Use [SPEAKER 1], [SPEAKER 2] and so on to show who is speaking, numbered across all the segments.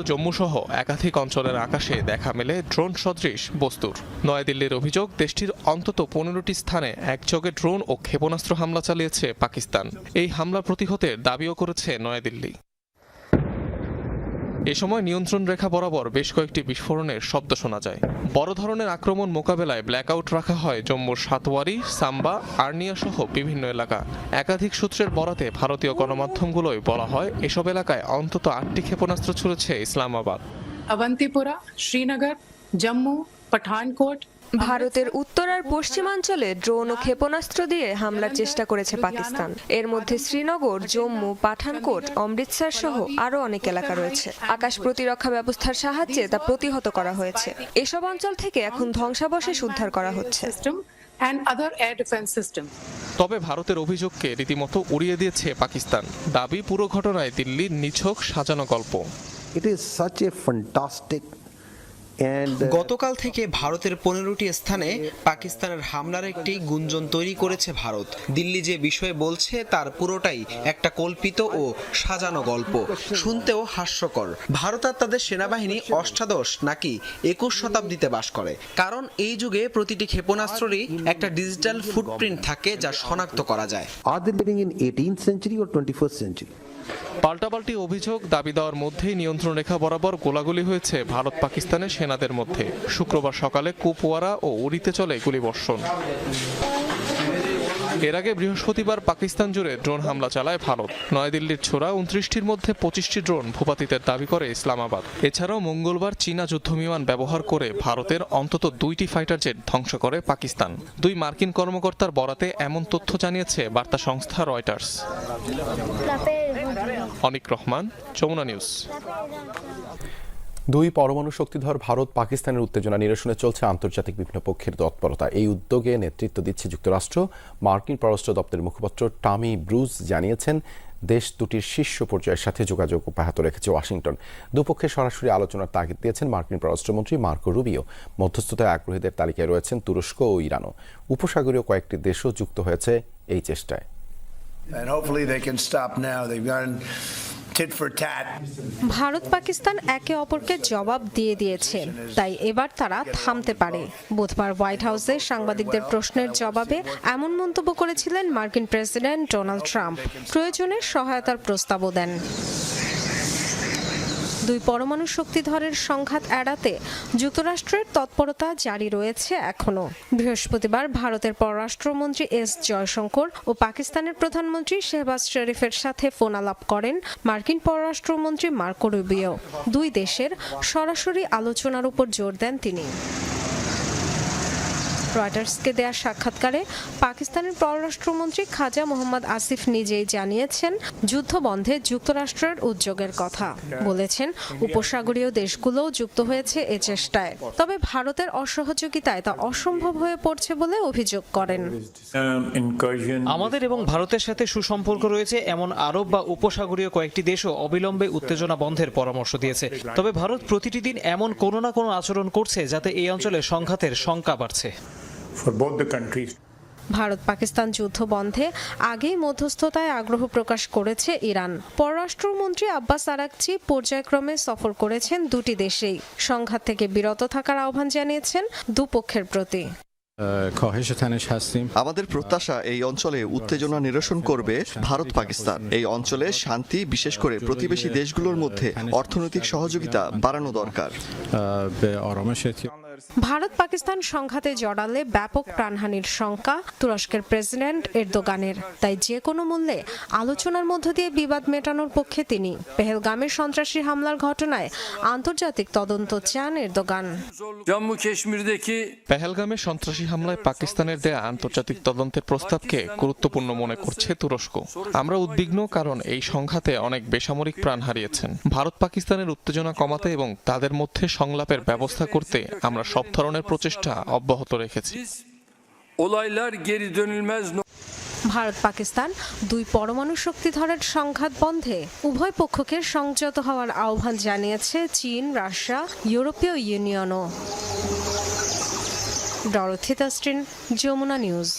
[SPEAKER 1] জম্মুসহ একাধিক অঞ্চলের আকাশে দেখা মেলে ড্রোন সদৃশ বস্তুর। নয়াদিল্লির অভিযোগ, দেশটির অন্তত পনেরোটি স্থানে একযোগে ড্রোন ও ক্ষেপণাস্ত্র হামলা চালিয়েছে পাকিস্তান। এই হামলা প্রতিহতের দাবিও করেছে নয়াদিল্লি। এ সময় নিয়ন্ত্রণ রেখা বরাবর বেশ কয়েকটি বিস্ফোরণের শব্দ শোনা যায়। বড় ধরনের আক্রমণ মোকাবেলায় ব্ল্যাকআউট রাখা হয় জম্মুর সাতওয়ারি, সাম্বা, আর্নিয়া সহ বিভিন্ন এলাকা। একাধিক সূত্রের বরাতে ভারতীয় গণমাধ্যমগুলোই বলা হয়, এসব এলাকায় অন্তত আটটি ক্ষেপণাস্ত্র ছুড়েছে ইসলামাবাদ।
[SPEAKER 2] অবন্তিপুরা শ্রীনগর, জম্মু, পঠানকোট
[SPEAKER 3] ভারতের উত্তর আর পশ্চিমাঞ্চলে ড্রোন ও ক্ষেপণাস্ত্র দিয়ে হামলার চেষ্টা করেছে পাকিস্তান। এর মধ্যে শ্রীনগর জম্মু পাঠানকোট অমৃতসর সহ আরও অনেক এলাকা রয়েছে। আকাশ প্রতিরক্ষা ব্যবস্থার সাহায্যে তা প্রতিহত করা হয়েছে। এসব অঞ্চল থেকে এখন ধ্বংসাবশেষ উদ্ধার করা হচ্ছে।
[SPEAKER 1] তবে ভারতের অভিযোগকে রীতিমতো উড়িয়ে দিয়েছে পাকিস্তান। দাবি পুরো ঘটনায় দিল্লির নিছক সাজানো গল্প।
[SPEAKER 4] It is such a uh,
[SPEAKER 5] গতকাল থেকে ভারতের পনেরোটি স্থানে পাকিস্তানের হামলার একটি গুঞ্জন তৈরি করেছে ভারত। দিল্লি যে বিষয়ে বলছে তার পুরোটাই একটা কল্পিত ও সাজানো গল্প। শুনতেও হাস্যকর। ভারত আর তাদের সেনাবাহিনী অষ্টাদশ নাকি একুশ শতাব্দীতে বাস করে। কারণ এই যুগে প্রতিটি ক্ষেপণাস্ত্ররই একটা ডিজিটাল ফুটপ্রিন্ট থাকে যা শনাক্ত করা যায়।
[SPEAKER 4] are they living in 18th century or 21st century?
[SPEAKER 1] পাল্টাপাল্টি অভিযোগ, দাবি দেওয়ার মধ্যেই নিয়ন্ত্রণ রেখা বরাবর গোলাগুলি হয়েছে ভারত পাকিস্তানের সেনাদের মধ্যে। শুক্রবার সকালে কুপওয়ারা ও উড়িতে চলে গুলিবর্ষণ। এর আগে বৃহস্পতিবার পাকিস্তান জুড়ে ড্রোন হামলা চালায় ভারত। নয়াদিল্লির ছোড়া উনত্রিশটির মধ্যে পঁচিশটি ড্রোন ভূপাতিতের দাবি করে ইসলামাবাদ। এছাড়াও মঙ্গলবার চীনা যুদ্ধবিমান ব্যবহার করে ভারতের অন্তত দুইটি ফাইটার জেট ধ্বংস করে পাকিস্তান। দুই মার্কিন কর্মকর্তার বরাতে এমন তথ্য জানিয়েছে বার্তা সংস্থা রয়টার্স। অনিক রহমান, যমুনা নিউজ।
[SPEAKER 6] দুই পরমাণু শক্তিধর ভারত পাকিস্তানের উত্তেজনা নিরসনে চলছে আন্তর্জাতিক বিভিন্ন পক্ষের তৎপরতা। এই উদ্যোগে নেতৃত্ব দিচ্ছে যুক্তরাষ্ট্র। মার্কিন পররাষ্ট্র দপ্তরের মুখপাত্র টামি ব্রুজ জানিয়েছেন, দেশ দুটির শীর্ষ পর্যায়ের সাথে যোগাযোগ অব্যাহত রেখেছে ওয়াশিংটন। দুপক্ষে সরাসরি আলোচনার তাগিদ দিয়েছেন মার্কিন পররাষ্ট্রমন্ত্রী মার্কো রুবিও। মধ্যস্থতায় আগ্রহীদের তালিকায় রয়েছেন তুরস্ক ও ইরানও। উপসাগরীয় কয়েকটি দেশও যুক্ত হয়েছে এই চেষ্টায়.
[SPEAKER 7] ভারত পাকিস্তান একে অপরকে জবাব দিয়ে দিয়েছে, তাই এবার তারা থামতে পারে। বুধবার হোয়াইট হাউসে সাংবাদিকদের প্রশ্নের জবাবে এমন মন্তব্য করেছিলেন মার্কিন প্রেসিডেন্ট ডোনাল্ড ট্রাম্প। প্রয়োজনে সহায়তার প্রস্তাবও দেন। দুই পরমাণু শক্তিধরের সংঘাত এড়াতে যুক্তরাষ্ট্রের তৎপরতা জারি রয়েছে এখনও বৃহস্পতিবার ভারতের পররাষ্ট্রমন্ত্রী এস জয়শঙ্কর ও পাকিস্তানের প্রধানমন্ত্রী শেহবাজ শরীফের সাথে ফোন আলাপ করেন মার্কিন পররাষ্ট্রমন্ত্রী মার্কো রুবিও। দুই দেশের সরাসরি আলোচনার উপর জোর দেন তিনি। রয়টার্সকে দেয়া সাক্ষাৎকারে পাকিস্তানের পররাষ্ট্রমন্ত্রী খাজা মোহাম্মদ আসিফ নিজেই জানিয়েছেন, যুদ্ধ বন্ধে যুক্তরাষ্ট্রের উদ্যোগের কথা। বলেছেন, উপসাগরীয় দেশগুলোও যুক্ত হয়েছে এ চেষ্টায়। তবে ভারতের অসহযোগিতায় তা অসম্ভব হয়ে পড়ছে বলে অভিযোগ করেন।
[SPEAKER 8] আমাদের এবং ভারতের সাথে সুসম্পর্ক রয়েছে এমন আরব বা উপসাগরীয় কয়েকটি দেশও অবিলম্বে উত্তেজনা বন্ধের পরামর্শ দিয়েছে। তবে ভারত প্রতিটি দিন এমন কোনো না কোনো আচরণ করছে যাতে এই অঞ্চলে সংঘাতের শঙ্কা বাড়ছে।
[SPEAKER 9] For both the countries.
[SPEAKER 7] Bharat Pakistan যুদ্ধ বন্ধে আগেই মধ্যস্থতায় আগ্রহ প্রকাশ করেছে ইরান। পররাষ্ট্রমন্ত্রী আব্বাস আরাকচি পর্যায়ক্রমে সফর করেছেন দুটি দেশেই। সংঘাত থেকে বিরত থাকার আহ্বান জানিয়েছেন দুপক্ষের প্রতি।
[SPEAKER 10] আমাদের প্রত্যাশা এই অঞ্চলে উত্তেজনা নিরসন করবে ভারত পাকিস্তান। এই অঞ্চলে শান্তি বিশেষ করে প্রতিবেশী দেশগুলোর মধ্যে অর্থনৈতিক সহযোগিতা বাড়ানো দরকার।
[SPEAKER 7] ভারত পাকিস্তান সংঘাতে জড়ালে ব্যাপক প্রাণহানির শঙ্কা তুরস্কের প্রেসিডেন্ট এরদোগানের। তাই যে কোনো মূল্যে আলোচনার মধ্য দিয়ে বিবাদ মেটানোর পক্ষে তিনি পেহেলগামের সন্ত্রাসী হামলার ঘটনায় আন্তর্জাতিক তদন্ত চান এরদোগান।
[SPEAKER 9] Jammu Keşmir'deki
[SPEAKER 1] পেহেলগামে সন্ত্রাসী হামলায় পাকিস্তানের দেয়া আন্তর্জাতিক তদন্তের প্রস্তাবকে গুরুত্বপূর্ণ মনে করছে তুরস্ক। আমরা উদ্বিগ্ন কারণ এই সংঘাতে অনেক বেসামরিক প্রাণ হারিয়েছেন। ভারত পাকিস্তানের উত্তেজনা কমাতে এবং তাদের মধ্যে সংলাপের ব্যবস্থা করতে আমরা সব ধরনের প্রচেষ্টা অব্যাহত রেখেছি।
[SPEAKER 7] ভারত পাকিস্তান দুই পরমাণু শক্তিধরের সংঘাত বন্ধে উভয় পক্ষকে সংযত হওয়ার আহ্বান জানিয়েছে চীন, রাশিয়া, ইউরোপীয় ইউনিয়নও। Dorothy Tustin, Jamuna news.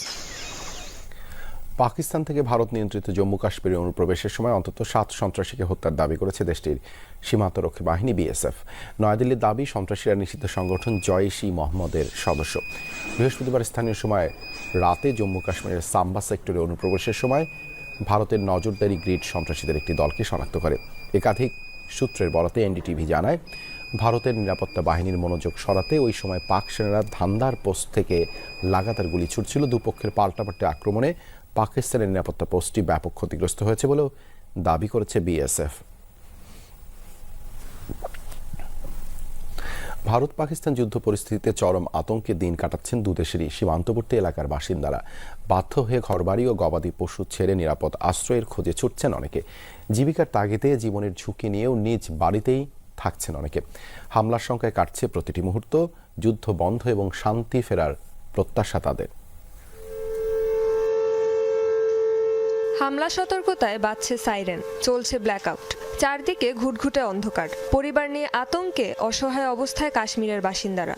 [SPEAKER 6] Pakistan থেকে ভারত নিয়ন্ত্রিত জম্মু কাশ্মীরে অনুপ্রবেশের সময় অন্তত সাত সন্ত্রাসীকে হত্যার দাবি করেছে দেশটির সীমান্তরক্ষী বাহিনী বিএসএফ। নয়াদিল্লির দাবি, সন্ত্রাসীরা নিষিদ্ধ সংগঠন জয়েশ ই মোহাম্মদের সদস্য। বৃহস্পতিবার স্থানীয় সময় রাতে জম্মু কাশ্মীরের সাম্বা সেক্টরে অনুপ্রবেশের সময় ভারতের নজরদারি গ্রিড সন্ত্রাসীদের একটি দলকে শনাক্ত করে। একাধিক সূত্রের বরাতে এনডিটিভি জানায়, ভারতের নিরাপত্তা বাহিনীর মনোযোগ সরাতে ওই সময় পাক সেনারা ধান্দার পোস্ট থেকে লাগাতার গুলি ছুটছিল। দুপক্ষের পাল্টাপাল্টি আক্রমণে পাকিস্তানের নিরাপত্তা পোস্টটি ব্যাপক ক্ষতিগ্রস্ত হয়েছে বলেও দাবি করেছে বিএসএফ। ভারত পাকিস্তান যুদ্ধ পরিস্থিতিতে চরম আতঙ্কে দিন কাটাচ্ছেন দুদেশেরই সীমান্তবর্তী এলাকার বাসিন্দারা। বাধ্য হয়ে ঘরবাড়ি ও গবাদি পশু ছেড়ে নিরাপদ আশ্রয়ের খোঁজে ছুটছেন অনেকে। জীবিকার তাগিদে জীবনের ঝুঁকি নিয়েও নিজ বাড়িতেই থাকছেন অনেকে। হামলার সংখ্যায় কাটছে প্রতিটি মুহূর্ত, যুদ্ধ বন্ধ এবং শান্তি ফেরার প্রত্যাশা তাদের।
[SPEAKER 3] হামলা সতর্কতায় বাজছে সাইরেন, চলছে ব্ল্যাকআউট। চারদিকে ঘুটঘুটে অন্ধকার। পরিবার নিয়ে আতঙ্কে অসহায় অবস্থায় কাশ্মীরের বাসিন্দারা।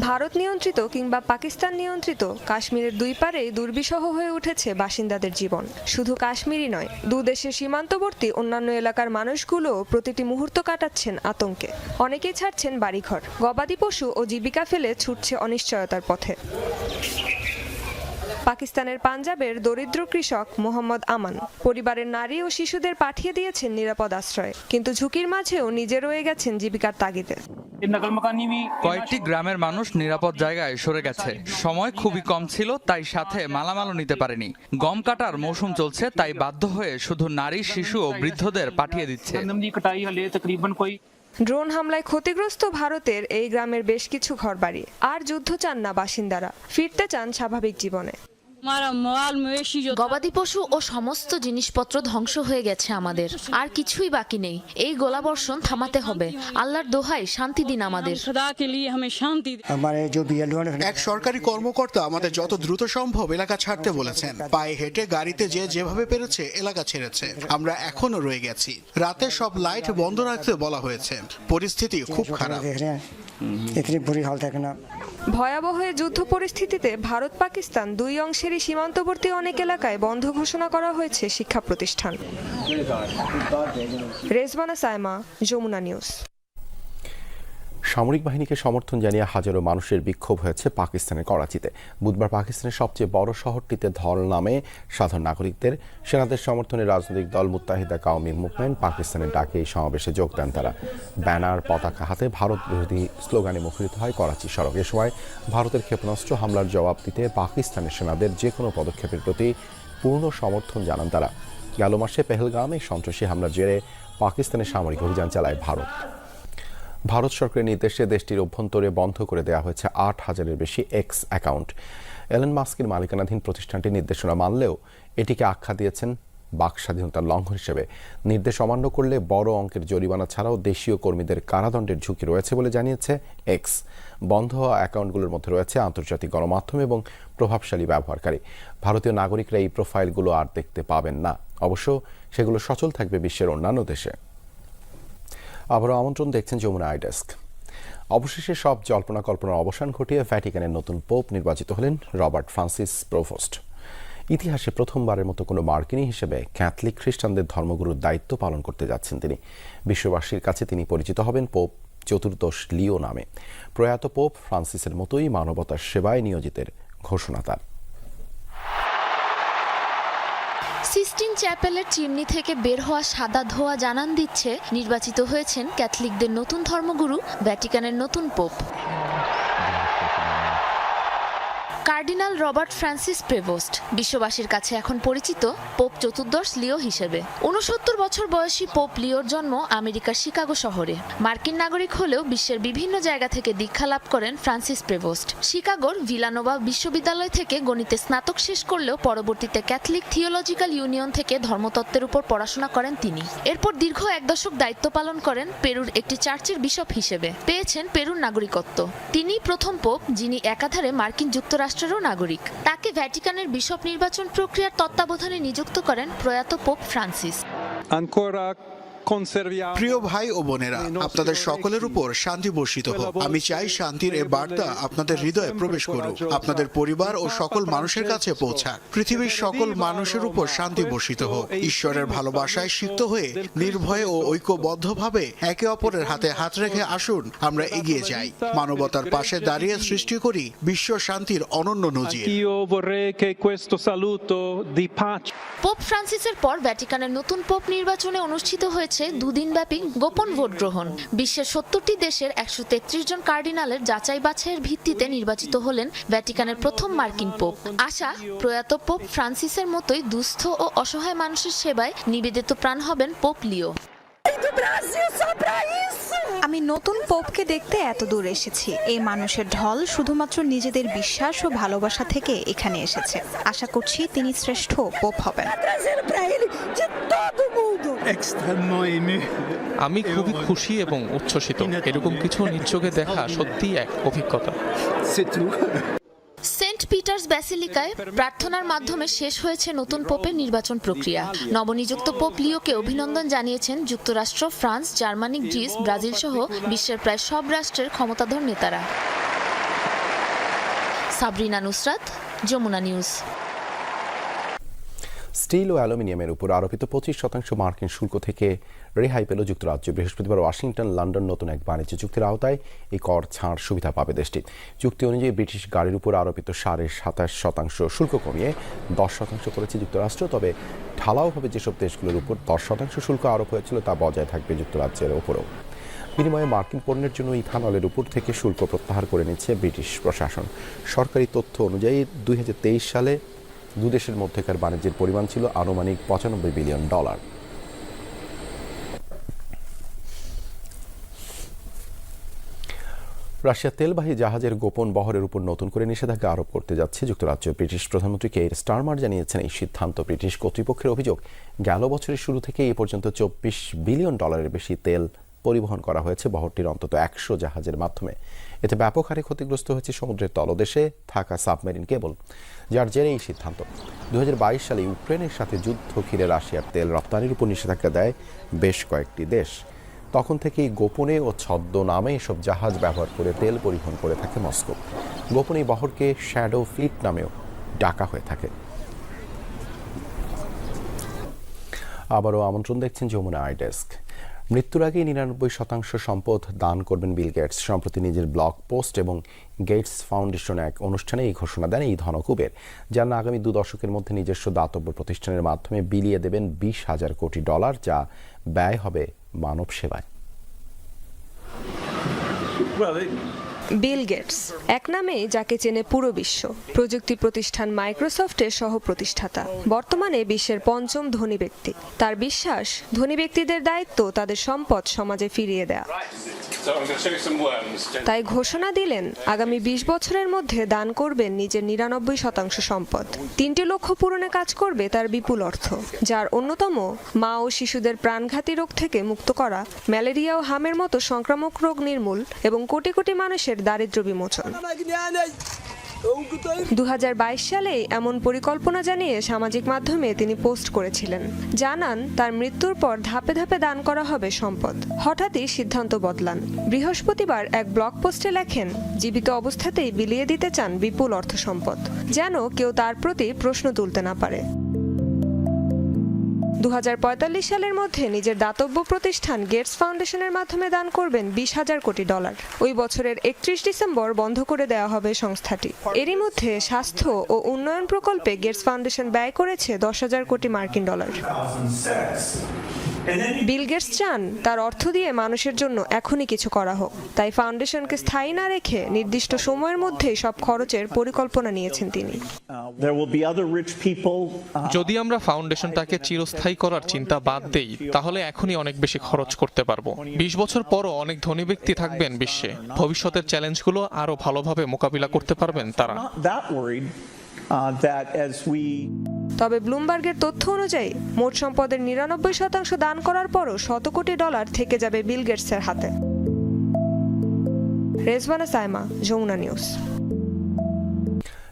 [SPEAKER 3] ভারত নিয়ন্ত্রিত কিংবা পাকিস্তান নিয়ন্ত্রিত কাশ্মীরের দুই পারেই দুর্বিষহ হয়ে উঠেছে বাসিন্দাদের জীবন। শুধু কাশ্মীরই নয়, দু দেশের সীমান্তবর্তী অন্যান্য এলাকার মানুষগুলো প্রতিটি মুহূর্ত কাটাচ্ছেন আতঙ্কে। অনেকেই ছাড়ছেন বাড়িঘর। গবাদি পশু ও জীবিকা ফেলে ছুটছে অনিশ্চয়তার পথে। পাকিস্তানের পাঞ্জাবের দরিদ্র কৃষক মোহাম্মদ আমান। পরিবারের নারী ও শিশুদের পাঠিয়ে দিয়েছেন নিরাপদ আশ্রয়ে কিন্তু ঝুঁকির মাঝেও নিজে রয়ে গেছেন জীবিকার তাগিদে।
[SPEAKER 11] কয়েকটি গ্রামের মানুষ নিরাপদ জায়গায় সরে গেছে। সময় খুবই কম ছিল তাই সাথে মালামালও নিতে পারেনি। গম কাটার মৌসুম চলছে তাই বাধ্য হয়ে শুধু নারী শিশু ও বৃদ্ধদের পাঠিয়ে দিচ্ছে।
[SPEAKER 3] ড্রোন হামলায় ক্ষতিগ্রস্ত ভারতের এই গ্রামের বেশ কিছু ঘরবাড়ি। আর যুদ্ধ চান না বাসিন্দারা ফিরতে চান স্বাভাবিক জীবনে।
[SPEAKER 12] গবাদি পশু ও সমস্ত জিনিসপত্র ধ্বংস হয়ে গেছে আমাদের। আর কিছুই বাকি নেই। এই গোলাবর্ষণ থামাতে হবে। আল্লাহর দোহাই শান্তি দিন আমাদের।
[SPEAKER 13] এক সরকারি কর্মকর্তা আমাদের যত দ্রুত সম্ভব এলাকা ছাড়তে বলেছেন। পায়ে হেঁটে গাড়িতে যে যেভাবে পেরেছে এলাকা ছেড়েছে। আমরা এখনও রয়ে গেছি। রাতে সব লাইট বন্ধ রাখতে বলা হয়েছে। পরিস্থিতি খুব খারাপ।
[SPEAKER 3] ভয়াবহ যুদ্ধ পরিস্থিতিতে ভারত পাকিস্তান দুই অংশেরই সীমান্তবর্তী অনেক এলাকায় বন্ধ ঘোষণা করা হয়েছে শিক্ষা প্রতিষ্ঠান। রেজবানা সায়মা যমুনা নিউজ।
[SPEAKER 6] সামরিক বাহিনীকে সমর্থন জানিয়ে হাজারো মানুষের বিক্ষোভ হয়েছে পাকিস্তানের করাচিতে। বুধবার পাকিস্তানের সবচেয়ে বড় শহরটিতে ধল নামে সাধারণ নাগরিকদের সেনাদের সমর্থনে রাজনৈতিক দল মুত্তাহিদা কাউমি মুভমেন্ট পাকিস্তানের ডাকে এই সমাবেশে যোগ দেন তারা। ব্যানার পতাকা হাতে ভারত বিরোধী স্লোগানে মুখরিত হয় করাচি সড়ক। এ সময় ভারতের ক্ষেপণাস্ত্র হামলার জবাব দিতে পাকিস্তানের সেনাদের যে কোনো পদক্ষেপের প্রতি পূর্ণ সমর্থন জানান তারা। গেল মাসে পেহেলগামে সন্ত্রাসী হামলার জেরে পাকিস্তানের সামরিক অভিযান চালায় ভারত। ভারত সরকারের নির্দেশে দেশটির অভ্যন্তরে বন্ধ করে দেওয়া হয়েছে আট হাজারের বেশি এক্স অ্যাকাউন্ট এলন মাস্কের মালিকানাধীন প্রতিষ্ঠানটি নির্দেশনা মানলেও এটিকে আখ্যা দিয়েছেন বাক স্বাধীনতার লঙ্ঘন হিসেবে। নির্দেশ অমান্য করলে বড় অঙ্কের জরিমানা ছাড়াও দেশীয় কর্মীদের কারাদণ্ডের ঝুঁকি রয়েছে বলে জানিয়েছে এক্স বন্ধ হওয়া অ্যাকাউন্টগুলোর মধ্যে রয়েছে আন্তর্জাতিক গণমাধ্যম এবং প্রভাবশালী ব্যবহারকারী। ভারতীয় নাগরিকরা এই প্রোফাইলগুলো আর দেখতে পাবেন না। অবশ্য সেগুলো সচল থাকবে বিশ্বের অন্যান্য দেশে। আবারও আমন্ত্রণ দেখছেন যমুনা আইডেস্ক অবশেষে সব জল্পনা কল্পনার অবসান ঘটিয়ে ভ্যাটিকানের নতুন পোপ নির্বাচিত হলেন রবার্ট ফ্রান্সিস প্রোভোস্ট। ইতিহাসে প্রথমবারের মতো কোনো মার্কিনী হিসেবে ক্যাথলিক খ্রিস্টানদের ধর্মগুরুর দায়িত্ব পালন করতে যাচ্ছেন তিনি। বিশ্ববাসীর কাছে তিনি পরিচিত হবেন পোপ চতুর্দশ লিও নামে। প্রয়াত পোপ ফ্রান্সিসের মতোই মানবতার সেবায় নিয়োজিতের ঘোষণা তার।
[SPEAKER 12] সিস্টিন চ্যাপেলের চিমনি থেকে বের হওয়া সাদা ধোয়া জানান দিচ্ছে, নির্বাচিত হয়েছেন ক্যাথলিকদের নতুন ধর্মগুরু, ভ্যাটিকানের নতুন pope. Cardinal Robert Francis Prevost, বিশ্ববাসীর কাছে এখন পরিচিত পোপ চতুর্দশ লিও হিসেবে। উনসত্তর বছর বয়সী পোপ লিওর জন্ম আমেরিকার শিকাগো শহরে। মার্কিন নাগরিক হলেও বিশ্বের বিভিন্ন জায়গা থেকে দীক্ষা লাভ করেন ফ্রান্সিস প্রেভোস্ট। শিকাগোর ভিলানোভা বিশ্ববিদ্যালয় থেকে গণিতে স্নাতক শেষ করলেও পরবর্তীতে ক্যাথলিক থিওলজিক্যাল ইউনিয়ন থেকে ধর্মতত্ত্বের উপর পড়াশোনা করেন তিনি। এরপর দীর্ঘ এক দশক দায়িত্ব পালন করেন পেরুর একটি চার্চের বিশপ হিসেবে। পেয়েছেন পেরুর নাগরিকত্ব। তিনি প্রথম পোপ যিনি একাধারে মার্কিন যুক্তরাষ্ট্রেরও নাগরিক। তাকে ভ্যাটিকানের বিশপ নির্বাচন প্রক্রিয়ার তত্ত্বাবধানে নিযুক্ত করেন প্রয়াত পোপ ফ্রান্সিস।
[SPEAKER 13] প্রিয় ভাই ও বোনেরা আপনাদের সকলের উপর শান্তি বর্ষিত হোক। আমি চাই শান্তির এ বার্তা আপনাদের হৃদয়ে প্রবেশ করুক। আপনাদের পরিবার ও সকল মানুষের কাছে পৌঁছাক। পৃথিবীর সকল মানুষের উপর শান্তি বর্ষিত হোক। ঈশ্বরের ভালোবাসায় সিক্ত হয়ে নির্ভয়ে ও ঐক্যবদ্ধভাবে একে অপরের হাতে হাত রেখে আসুন। আমরা এগিয়ে যাই। মানবতার পাশে দাঁড়িয়ে সৃষ্টি করি বিশ্ব শান্তির অনন্য নজির।
[SPEAKER 12] পোপ ফ্রান্সিসের পর ভ্যাটিকানের নতুন পোপ নির্বাচনে অনুষ্ঠিত হয়েছে দুদিনব্যাপী গোপন ভোট গ্রহণ। বিশ্বের সত্তরটি দেশের একশো তেত্রিশ জন কার্ডিনালের যাচাই বাছাইয়ের ভিত্তিতে নির্বাচিত হলেন ভ্যাটিকানের প্রথম মার্কিন পোপ। আশা, প্রয়াত পোপ ফ্রান্সিসের মতোই দুস্থ ও অসহায় মানুষের সেবায় নিবেদিত প্রাণ হবেন পোপ লিও।
[SPEAKER 14] আমি নতুন পোপকে দেখতে এত দূর এসেছি। এই মানুষের ঢল শুধুমাত্র নিজেদের বিশ্বাস ও ভালোবাসা থেকে এখানে এসেছে। আশা করছি তিনি শ্রেষ্ঠ পোপ হবেন।
[SPEAKER 1] আমি খুবই খুশি এবং উচ্ছ্বসিত। এরকম কিছু নিজ চোখে দেখা সত্যিই এক অভিজ্ঞতা।
[SPEAKER 12] সেন্ট পিটার্স ব্যাসিলিকায় প্রার্থনার মাধ্যমে শেষ হয়েছে নতুন পোপের নির্বাচন প্রক্রিয়া। নবনিযুক্ত পোপ লিওকে অভিনন্দন জানিয়েছেন যুক্তরাষ্ট্র, ফ্রান্স, জার্মানি, গ্রিস, ব্রাজিল সহ বিশ্বের প্রায় সব রাষ্ট্রের ক্ষমতাধর নেতারা। সাবরিনা নুসরাত, যমুনা নিউজ।
[SPEAKER 6] স্টিল ও অ্যালুমিনিয়ামের উপর আরোপিত পঁচিশ শতাংশ মার্কিন শুল্ক থেকে রেহাই পেল যুক্তরাজ্য। বৃহস্পতিবার ওয়াশিংটন, লন্ডন নতুন এক বাণিজ্য চুক্তির আওতায় এই কর ছাড় সুবিধা পাবে দেশটি। চুক্তি অনুযায়ী ব্রিটিশ গাড়ির উপর আরোপিত সাড়ে সাতাশ শতাংশ শুল্ক কমিয়ে দশ শতাংশ করেছে যুক্তরাষ্ট্র, তবে ঢালাওভাবে যেসব দেশগুলোর উপর দশ শতাংশ শুল্ক আরোপ হয়েছিল তা বজায় থাকবে যুক্তরাজ্যের ওপরও। বিনিময়ে মার্কিন পণ্যের জন্য ইথানলের উপর থেকে শুল্ক প্রত্যাহার করে নিচ্ছে ব্রিটিশ প্রশাসন। সরকারি তথ্য অনুযায়ী দুই হাজার তেইশ সালে দু দেশের মধ্যেকার বাণিজ্যের পরিমাণ ছিল আনুমানিক পঁচানব্বই বিলিয়ন ডলার। রাশিয়া তেলবাহী জাহাজের গোপন বহরের উপর নতুন করে নিষেধাজ্ঞা আরোপ করতে যাচ্ছে যুক্তরাজ্য। ব্রিটিশ প্রধানমন্ত্রী কের স্টারমার জানিয়েছেন, এই সিদ্ধান্ত ব্রিটিশ কর্তৃপক্ষের অভিযোগ। গেল বছরের শুরু থেকে এ পর্যন্ত চব্বিশ বিলিয়ন ডলারের বেশি তেল পরিবহন করা হয়েছে বহরটির অন্তত একশো জাহাজের মাধ্যমে। এতে ব্যাপক হারে ক্ষতিগ্রস্ত হয়েছে সমুদ্রের তলদেশে থাকা সাবমেরিন কেবল, যার জেরে এই সিদ্ধান্ত। দুই হাজার বাইশ সালে ইউক্রেনের সাথে যুদ্ধ ঘিরে রাশিয়ার তেল রপ্তানির উপর নিষেধাজ্ঞা দেয় বেশ কয়েকটি দেশ। তখন থেকেই গোপনে ও ছদ্ম নামে এসব জাহাজ ব্যবহার করে তেল পরিবহন করে থাকে মস্কো। গোপনে বহরকে শ্যাডো ফ্লিট নামেও ডাকা হয়ে থাকে। আবারও আমন্ত্রণ দেখছেন যমুনা আই ডেস্ক। মৃত্যুর আগে নিরানব্বই শতাংশ সম্পদ দান করবেন বিল গেটস। সম্প্রতি নিজের ব্লগ পোস্ট এবং গেটস ফাউন্ডেশন এক অনুষ্ঠানে এই ঘোষণা দেন এই ধনকুবের যার আগামী দু দশকের মধ্যে নিজস্ব দাতব্য প্রতিষ্ঠানের মাধ্যমে বিলিয়ে দেবেন বিশ হাজার কোটি ডলার, যা ব্যয় হবে মানব সেবায়।
[SPEAKER 3] বিল গেটস এক নামে যাকে চেনে পুরো বিশ্ব, প্রযুক্তি প্রতিষ্ঠান মাইক্রোসফটের সহ প্রতিষ্ঠাতা বর্তমানে বিশ্বের পঞ্চম ধনী ব্যক্তি। তার বিশ্বাস, ধনী ব্যক্তিদের দায়িত্ব তাদের সম্পদ সমাজে ফিরিয়ে দেয়া। তাই ঘোষণা দিলেন, আগামী ২০ বছরের মধ্যে দান করবেন নিজের নিরানব্বই শতাংশ সম্পদ। তিনটি লক্ষ্য পূরণে কাজ করবে তার বিপুল অর্থ, যার অন্যতম, মা ও শিশুদের প্রাণঘাতী রোগ থেকে মুক্ত করা, ম্যালেরিয়া ও হামের মতো সংক্রামক রোগ নির্মূল এবং কোটি কোটি মানুষের দারিদ্র বিমোচন। দু সালে এমন পরিকল্পনা জানিয়ে সামাজিক মাধ্যমে তিনি পোস্ট করেছিলেন। জানান, তার মৃত্যুর পর ধাপে ধাপে দান করা হবে সম্পদ। হঠাৎই সিদ্ধান্ত বদলান। বৃহস্পতিবার এক ব্লগ পোস্টে লেখেন, জীবিত অবস্থাতেই বিলিয়ে দিতে চান বিপুল অর্থ সম্পদ। যেন কেউ তার প্রতি প্রশ্ন তুলতে না পারে। দু হাজার পঁয়তাল্লিশ সালের মধ্যে নিজের দাতব্য প্রতিষ্ঠান গেটস ফাউন্ডেশনের মাধ্যমে দান করবেন বিশ হাজার কোটি ডলার। ওই বছরের একত্রিশ ডিসেম্বর বন্ধ করে দেওয়া হবে সংস্থাটি। এরই মধ্যে স্বাস্থ্য ও উন্নয়ন প্রকল্পে গেটস ফাউন্ডেশন ব্যয় করেছে দশ হাজার কোটি মার্কিন ডলার। বিল গেটস চান তার অর্থ দিয়ে মানুষের জন্য এখনই কিছু করা হোক। তাই ফাউন্ডেশনকে স্থায়ী না রেখে নির্দিষ্ট সময়ের মধ্যেই সব খরচের পরিকল্পনা নিয়েছেন তিনি।
[SPEAKER 1] যদি আমরা ফাউন্ডেশনটাকে চিরস্থায়ী করার চিন্তা বাদ দেই তাহলে এখনই অনেক বেশি খরচ করতে পারব। বিশ বছর পরও অনেক ধনী ব্যক্তি থাকবেন বিশ্বে। ভবিষ্যতের চ্যালেঞ্জগুলো আরও ভালোভাবে মোকাবিলা করতে পারবেন তারা।
[SPEAKER 3] তবে ব্লুমবার্গের তথ্য অনুযায়ী মোট সম্পদের নিরানব্বই শতাংশ দান করার পরও শত কোটি ডলার থেকে যাবে বিল গেটসের হাতে। রেজওয়ানা সাইমা যমুনা নিউজ।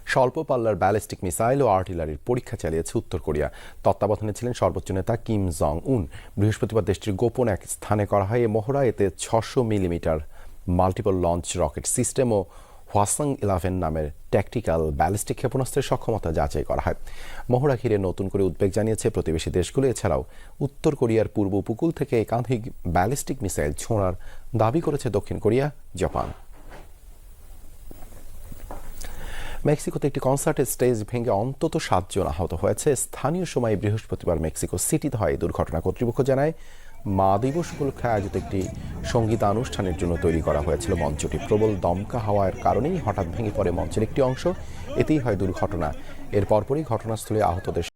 [SPEAKER 6] স্বল্প পাল্লার ব্যালিস্টিক মিসাইল ও আর্টিলারির পরীক্ষা চালিয়েছে উত্তর কোরিয়া। তত্ত্বাবধানে ছিলেন সর্বোচ্চ নেতা কিম জং উন বৃহস্পতিবার দেশটির গোপন এক স্থানে করা হয় এ মহড়া এতে ছশো millimetre multiple launch rocket system ও হোয়াসাং ইলেভেন নামের ট্যাকটিক্যাল ব্যালিস্টিক ক্ষেপণাস্ত্রের সক্ষমতা যাচাই করা হয়। মহড়া ঘিরে নতুন করে উদ্বেগ জানিয়েছে প্রতিবেশী দেশগুলো। এছাড়াও উত্তর কোরিয়ার পূর্ব উপকূল থেকে একাধিক ব্যালিস্টিক মিসাইল ছোঁড়ার দাবি করেছে দক্ষিণ কোরিয়া, জাপান। মেক্সিকোতে একটি কনসার্টের স্টেজ ভেঙে অন্তত সাতজন আহত হয়েছে। স্থানীয় সময় বৃহস্পতিবার মেক্সিকো সিটিতে হয় দুর্ঘটনা কর্তৃপক্ষ জানায় মা দিবস উপলক্ষে আয়োজিত একটি সঙ্গীতানুষ্ঠানের জন্য তৈরি করা হয়েছিল মঞ্চটি। প্রবল দমকা হওয়ার কারণেই হঠাৎ ভেঙে পড়ে মঞ্চের একটি অংশ। এতেই হয় দুর্ঘটনা। এর পরপরই ঘটনাস্থলে আহতদের